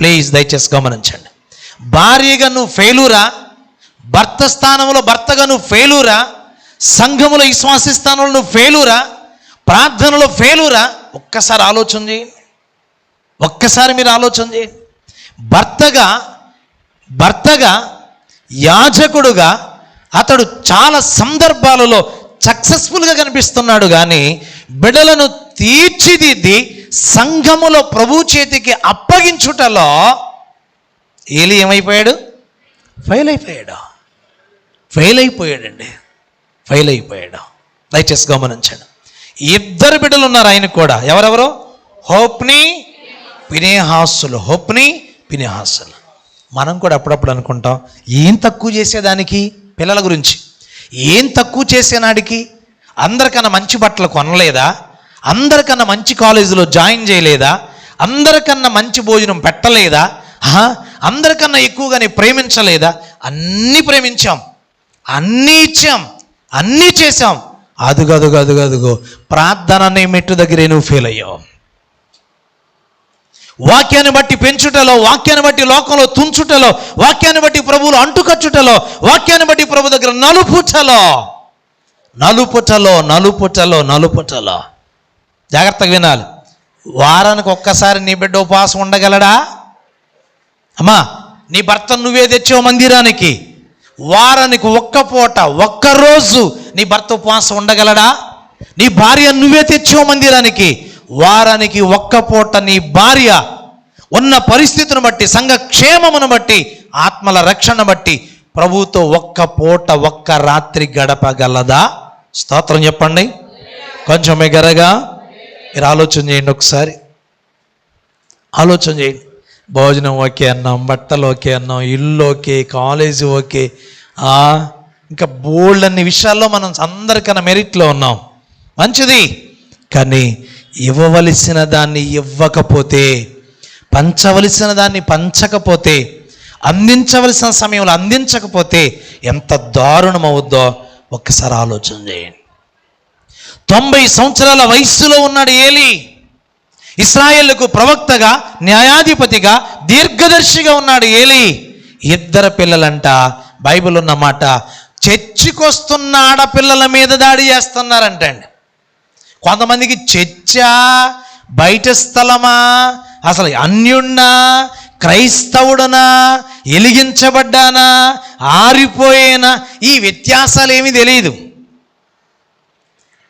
Please దయచేసి గమనించండి. భార్యగా నువ్వు ఫెయిలురా? భర్త స్థానంలో భర్తగా నువ్వు ఫెయిలురా? సంఘములో విశ్వాసి స్థానంలో నువ్వు ఫెయిలురా? ప్రార్థనలో ఫెయిలురా? ఒక్కసారి ఆలోచన చేయండి. ఒక్కసారి మీరు ఆలోచన చేయండి. భర్తగా భర్తగా యాజకుడుగా అతడు చాలా సందర్భాలలో సక్సెస్ఫుల్గా కనిపిస్తున్నాడు కానీ బిడ్డలను తీర్చిదిద్ది సంఘములో ప్రభు చేతికి అప్పగించుటలో ఏలి ఏమైపోయాడు? ఫెయిల్ అయిపోయాడు ఫెయిల్ అయిపోయాడండి ఫెయిల్ అయిపోయాడు దయచేసి గమనించండి. ఇద్దరు బిడ్డలు ఉన్నారు ఆయన కూడా. ఎవరెవరు? హోప్ని పినేహాసులు హోప్ని పినేహాసులు మనం కూడా అప్పుడప్పుడు అనుకుంటాం ఏం తక్కువ చేసేదానికి పిల్లల గురించి? ఏం తక్కువ చేసేనాడికి? అందరికన్నా మంచి బట్టలు కొనలేదా? అందరికన్నా మంచి కాలేజీలో జాయిన్ చేయలేదా? అందరికన్నా మంచి భోజనం పెట్టలేదా? అందరికన్నా ఎక్కువగానే ప్రేమించలేదా? అన్నీ ప్రేమించాం. అన్నీ ఇచ్చాం. అన్నీ చేశాం. అదుగు అదుగు అదుగో ప్రార్థన అనే మెట్టు దగ్గరే నువ్వు ఫెయిల్ అయ్యావు. వాక్యాన్ని బట్టి పెంచుటలో వాక్యాన్ని బట్టి లోకంలో తుంచుటలో వాక్యాన్ని బట్టి ప్రభువులు అంటుకచ్చుటలో వాక్యాన్ని బట్టి ప్రభు దగ్గర నలుపుటలో నలుపుటలో నలుపుటలో నలుపుటలో. జాగ్రత్తగా వినాలి. వారానికి ఒక్కసారి నీ బిడ్డ ఉపవాసం ఉండగలడా? అమ్మా నీ భర్త నువ్వే తెచ్చావు మందిరానికి. వారానికి ఒక్క పూట ఒక్క రోజు నీ భర్త ఉపవాసం ఉండగలడా? నీ భార్య నువ్వే తెచ్చావు మందిరానికి. వారానికి ఒక్క పూట నీ భార్య ఉన్న పరిస్థితిని బట్టి సంఘ క్షేమమును బట్టి ఆత్మల రక్షణ బట్టి ప్రభుతో ఒక్క పూట ఒక్క రాత్రి గడపగలదా? స్తోత్రం చెప్పండి. కొంచెం ఎగరగా. మీరు ఆలోచన చేయండి ఒకసారి. ఆలోచన చేయండి. భోజనం ఓకే అన్నాం బట్టలు ఓకే అన్నాం ఇల్లు ఓకే కాలేజీ ఓకే. ఇంకా బోల్డ్ అన్ని విషయాల్లో మనం అందరికన్నా మెరిట్లో ఉన్నాం. మంచిది. కానీ ఇవ్వవలసిన దాన్ని ఇవ్వకపోతే పంచవలసిన దాన్ని పంచకపోతే అందించవలసిన సమయంలో అందించకపోతే ఎంత దారుణం అవుద్దో ఒక్కసారి ఆలోచన చేయండి. తొంభై సంవత్సరాల వయస్సులో ఉన్నాడు ఏలి. ఇస్రాయేళ్ళకు ప్రవక్తగా న్యాయాధిపతిగా దీర్ఘదర్శిగా ఉన్నాడు ఏలి. ఇద్దరు పిల్లలంట బైబిల్ ఉన్నమాట చర్చికొస్తున్న ఆడపిల్లల మీద దాడి చేస్తున్నారంటండి. కొంతమందికి చర్చా బయట స్థలమా అసలు అన్యున్నా క్రైస్తవుడనా ఎలిగించబడ్డానా ఆరిపోయేనా ఈ వ్యత్యాసాలు ఏమీ తెలియదు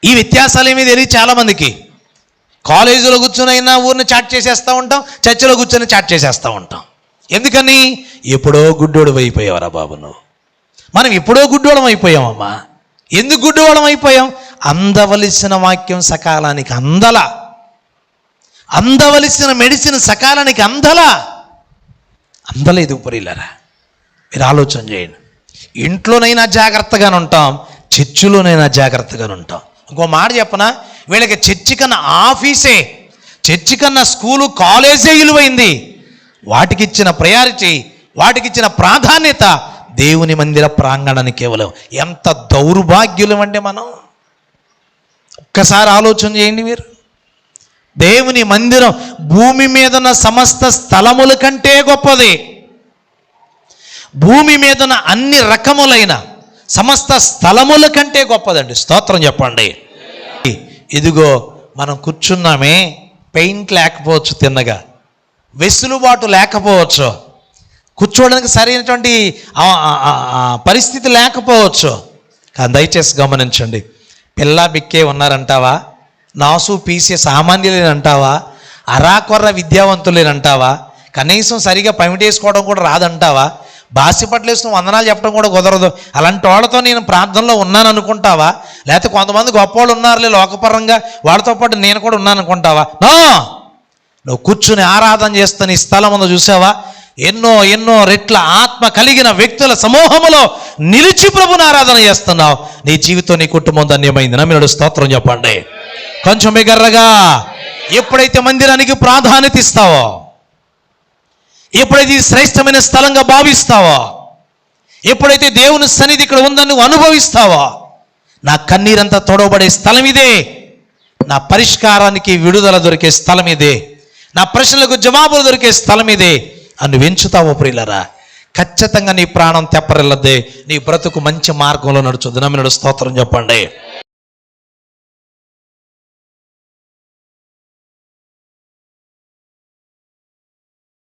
ఈ వ్యత్యాసాలు ఏమీ తెలియదు చాలామందికి కాలేజీలో కూర్చునైనా ఊరిని చాట్ చేసేస్తూ ఉంటాం చర్చిలో కూర్చొని చాట్ చేసేస్తూ ఉంటాం. ఎందుకని? ఎప్పుడో గుడ్డోడు అయిపోయావరా బాబు నువ్వు. మనం ఎప్పుడో గుడ్డోళం అయిపోయామమ్మా. ఎందుకు గుడ్డోళం అయిపోయాం? అందవలసిన వాక్యం సకాలానికి అందల. అందవలసిన మెడిసిన్ సకాలానికి అందలా. అందలేదు ఉపరిలరా మీరు ఆలోచన చేయండి. ఇంట్లోనైనా జాగ్రత్తగానే ఉంటాం చర్చిలోనైనా జాగ్రత్తగానే ఉంటాం ఇంకో మాట చెప్పనా? వీళ్ళకి చర్చి కన్నా ఆఫీసే చర్చి కన్నా స్కూలు కాలేజే విలువైంది వాటికి ఇచ్చిన ప్రయారిటీ వాటికి ఇచ్చిన ప్రాధాన్యత దేవుని మందిర ప్రాంగణాన్ని కేవలం. ఎంత దౌర్భాగ్యులం అంటే మనం? ఒక్కసారి ఆలోచన చేయండి మీరు. దేవుని మందిరం భూమి మీద ఉన్న సమస్త స్థలముల కంటే గొప్పది. భూమి మీద ఉన్న అన్ని రకములైన సమస్త స్థలముల కంటే గొప్పదండి. స్తోత్రం చెప్పండి. ఇదిగో మనం కూర్చున్నామే పెయింట్ లేకపోవచ్చు తిన్నగా. వెసులుబాటు లేకపోవచ్చు. కూర్చోవడానికి సరైనటువంటి పరిస్థితి లేకపోవచ్చు. కానీ దయచేసి గమనించండి. పిల్ల బిక్కే ఉన్నారంటావా? నాసు పీసే సామాన్యులేనంటావా? అరాకొర్ర విద్యావంతులేనంటావా? కనీసం సరిగా పమిటేసుకోవడం కూడా రాదంటావా? బాసిపట్లు వేసుకుని వందనాలు చెప్పడం కూడా కుదరదు. అలాంటి వాళ్ళతో నేను ప్రార్థనలో ఉన్నాను అనుకుంటావా? లేకపోతే కొంతమంది గొప్పవాళ్ళు ఉన్నారులే లోకపరంగా. వాళ్ళతో పాటు నేను కూడా ఉన్నాను అనుకుంటావా? నో! నువ్వు కూర్చుని ఆరాధన చేస్తున్న ఈ స్థలం ఉందో చూసావా? ఎన్నో ఎన్నో రెట్ల ఆత్మ కలిగిన వ్యక్తుల సమూహములో నిలిచి ప్రభుని ఆరాధన చేస్తున్నావు. నీ జీవితం నీ కుటుంబం ధన్యమైంది. నమ్మినడు స్తోత్రం చెప్పండి. కొంచెం గర్రగా ఎప్పుడైతే మందిరానికి ప్రాధాన్యత ఇస్తావో ఎప్పుడైతే ఇది శ్రేష్టమైన స్థలంగా భావిస్తావా? ఎప్పుడైతే దేవుని సన్నిధి ఇక్కడ ఉందని నువ్వు అనుభవిస్తావా? నా కన్నీరంతా తొడవబడే స్థలం ఇదే. నా పరిష్కారానికి విడుదల దొరికే స్థలం ఇదే. నా ప్రశ్నలకు జవాబులు దొరికే స్థలం ఇదే. అని వెంచుతావు ప్రియులరా? ఖచ్చితంగా నీ ప్రాణం తెప్పరిల్లదే నీ బ్రతుకు మంచి మార్గంలో నడుచుద్ది నమ్మినడు స్తోత్రం చెప్పండి.